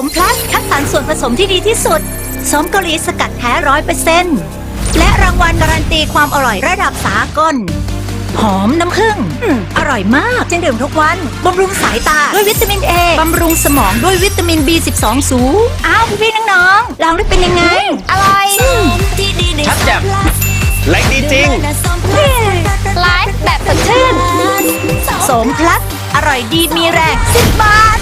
มพลัสคัดสรรส่วนผสมที่ดีที่สุด สมเกาหลีสกัดแท้ร้อยเปอร์เซ็นต์และรางวัลการันตีความอร่อยระดับสากล หอมน้ำผึ้งอืมอร่อยมากจึงดื่มทุกวันบำรุงสายตาด้วยวิตามินเอบำรุงสมองด้วยวิตามิน B12 สูงอ้าวพี่ๆน้องๆลองได้เป็นยังไง อร่อยชัดแจ่มแรงดีจริง ไลฟ์แบบสดชื่น สมพลัสอร่อยดีมีแรงสิบบาท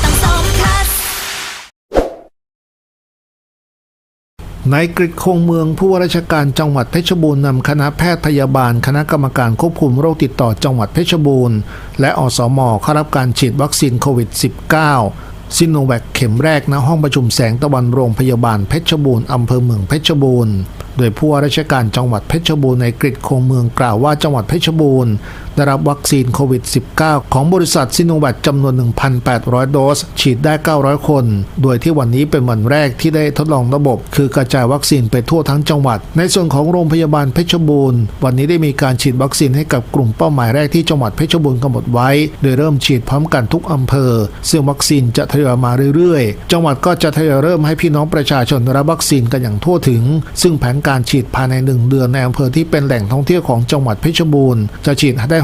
นายกฤษคงเมืองผู้ว่าราชการจังหวัดเพชรบูรณ์นำคณะแพทย์พยาบาล คณะกรรมการควบคุมโรคติดต่อจังหวัดเพชรบูรณ์ และอสมเข้ารับการฉีดวัคซีนโควิด -19 ซิโนแวคเข็มแรกณห้องประชุมแสงตะวันโรงพยาบาลเพชรบูรณ์อำเภอเมืองเพชรบูรณ์โดยผู้ว่าราชการจังหวัดเพชรบูรณ์ในกฤษคงเมืองกล่าวว่าจังหวัดเพชรบูรณ์ได้รับวัคซีนโควิด -19 ของบริษัทซิโนแวคจำนวน 1,800 โดส ฉีดได้ 900 คน โดยที่วันนี้เป็นวันแรกที่ได้ทดลองระบบ คือกระจายวัคซีนไปทั่วทั้งจังหวัด ในส่วนของโรงพยาบาลเพชรบูรณ์ วันนี้ได้มีการฉีดวัคซีนให้กับกลุ่มเป้าหมายแรกที่จังหวัดเพชรบูรณ์กำหนดไว้ โดยเริ่มฉีดพร้อมกันทุกอำเภอ ซึ่งวัคซีนจะทยอยมาเรื่อยๆ จังหวัดก็จะทยอยเริ่มให้พี่น้องประชาชนรับวัคซีนกันอย่างทั่วถึง ซึ่งแผนการการฉีดภายในหนึ่งเดือนในอำเภอที่เป็นแหล่งท่องเที่ยวของจังหวัดเพชรบูรณ์จะฉีดให้ได้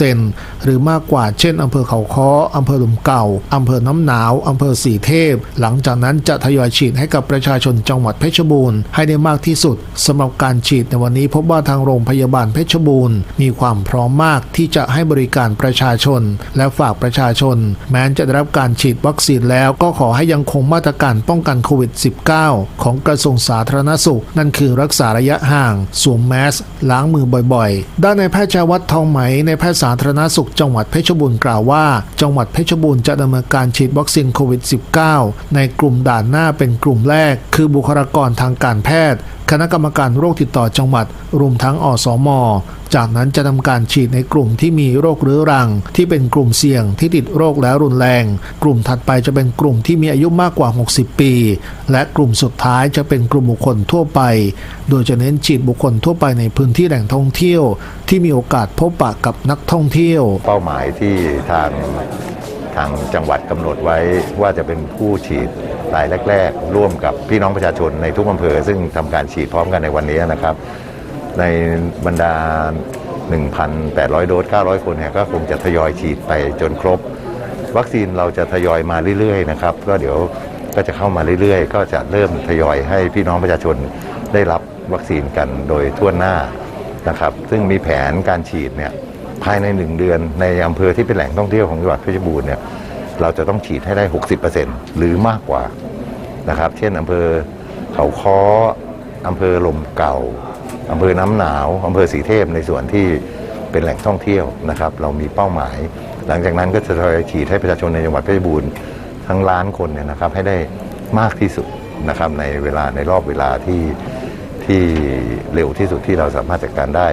60%หรือมากกว่าเช่นอำเภอเขาค้ออำเภอหลุมเก่าอำเภอน้ำหนาวอำเภอสีเทพ หลังจากนั้นจะทยอยฉีดให้กับประชาชนจังหวัดเพชรบูรณ์ให้ได้มากที่สุดสำหรับการฉีดในวันนี้พบว่าทางโรงพยาบาลเพชรบูรณ์ มีความพร้อมมากที่จะให้บริการประชาชน และฝากประชาชน แม้จะได้รับการฉีดวัคซีนแล้วก็ขอให้ยังคงมาตรการป้องกันโควิด -19 ของกระทรวงสาธารณสุข นั่นคือรักษาระยะห่าง สวมแมสล้างมือบ่อยๆ ด้านในายแพทย์ชาวัฒทองไหมในแพทย์สาธารณสุขจังหวัดเพชรบูรณ์กล่าวว่า จังหวัดเพชรบูรณ์จะดำเนินการฉีดวัคซีนโควิด -19 ในกลุ่มด่านหน้าเป็นกลุ่มแรก คือบุคลากรทางการแพทย์ คณะกรรมการโรคติดต่อจังหวัดรวมทั้งอสม จากนั้นจะทำการฉีดในกลุ่มที่มีโรคเรื้อรัง ที่เป็นกลุ่มเสี่ยงที่ติดโรคแล้วรุนแรง กลุ่มถัดไปจะเป็นกลุ่มที่มีอายุมากกว่า 60 ปี และกลุ่มสุดท้ายจะเป็นกลุ่มบุคคลทั่วไป โดยจะเน้นฉีดบุคคลทั่วไปในพื้นที่แหล่งท่องเที่ยว ที่มีโอกาสพบปะกับนักท่องเที่ยว เป้าหมายที่ทางทางจังหวัดกำหนดไว้ว่าจะเป็นผู้ฉีดรายแรก ๆ ร่วมกับพี่น้องประชาชนในทุกอำเภอ ซึ่งทำการฉีดพร้อมกันในวันนี้นะครับ ในบรรดา 1,800 โดส 900 คนเนี่ยก็คงจะทยอยฉีดไปจนครบ วัคซีนเราจะทยอยมาเรื่อยๆนะครับก็เดี๋ยวก็จะเข้ามาเรื่อยๆ ก็จะเริ่มทยอยให้พี่น้องประชาชนได้รับวัคซีนกันโดยทั่วหน้านะครับซึ่งมีแผนการฉีดเนี่ยภายในหนึ่งเดือนในอำเภอที่เป็นแหล่งท่องเที่ยวของจังหวัดเพชรบูรณ์เนี่ยเราจะต้องฉีดให้ได้ 60%หรือมากกว่านะครับ เช่นอำเภอเขาค้ออำเภอลมเก่า อำเภอน้ำหนาวอำเภอสีเทพในส่วนที่เป็นแหล่งท่องเที่ยวนะครับ เรามีเป้าหมาย หลังจากนั้นก็จะทยอยฉีดให้ประชาชนในจังหวัดเพชรบูรณ์ทั้งล้านคนเนี่ยนะครับให้ได้มากที่สุดนะครับในเวลาในรอบเวลาที่ที่เร็วที่สุดที่เราสามารถจัดการได้